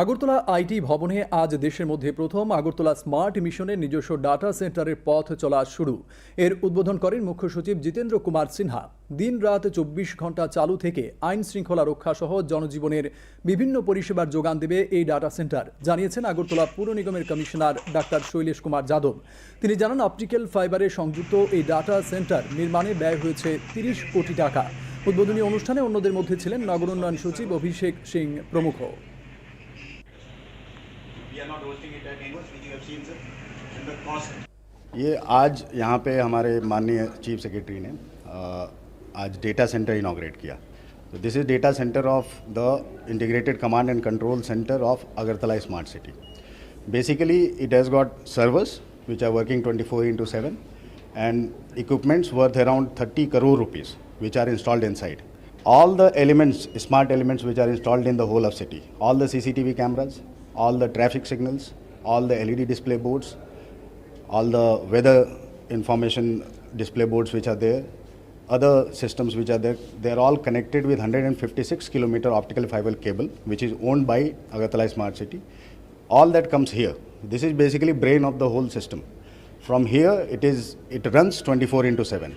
Agartala IT ভবনে আজ দেশের মধ্যে প্রথম আগরতলা স্মার্ট মিশনের নিজস্ব ডাটা সেন্টারের পথ চলা শুরু। এর উদ্বোধন করেন মুখ্য সচিব জিতেন্দ্র কুমার সিনহা। দিন রাত চব্বিশ ঘণ্টা চালু থেকে আইন শৃঙ্খলা রক্ষা সহ জনজীবনের বিভিন্ন পরিষেবার যোগান দেবে এই ডাটা সেন্টার, জানিয়েছেন আগরতলা পুর নিগমের কমিশনার ডাক্তার শৈলেশ কুমার যাদব। তিনি জানান, অপটিক্যাল ফাইবারে সংযুক্ত এই ডাটা সেন্টার নির্মাণে ব্যয় হয়েছে তিরিশ কোটি টাকা। উদ্বোধনী অনুষ্ঠানে অন্যদের মধ্যে ছিলেন নগর উন্নয়ন সচিব অভিষেক সিং প্রমুখ। ये आज यहाँ पे हमारे माननीय चीफ सेक्रेटरी ने आज डेटा सेंटर इनाग्रेट किया। तो this is data centre of the integrated command and control centre of Agartala smart city basically it has got servers which are working 24 four into seven and equipments worth around 30 crore rupees which are installed inside all the elements smart elements which are installed in the whole of city all the C C T V cameras all the traffic signals all the led display boards all the weather information display boards which are there, other systems which are there, they are all connected with 156 kilometer optical fiber cable, which is owned by Agartala Smart City. All that comes here. This is basically brain of the whole system. From here, it is it runs 24 into 7.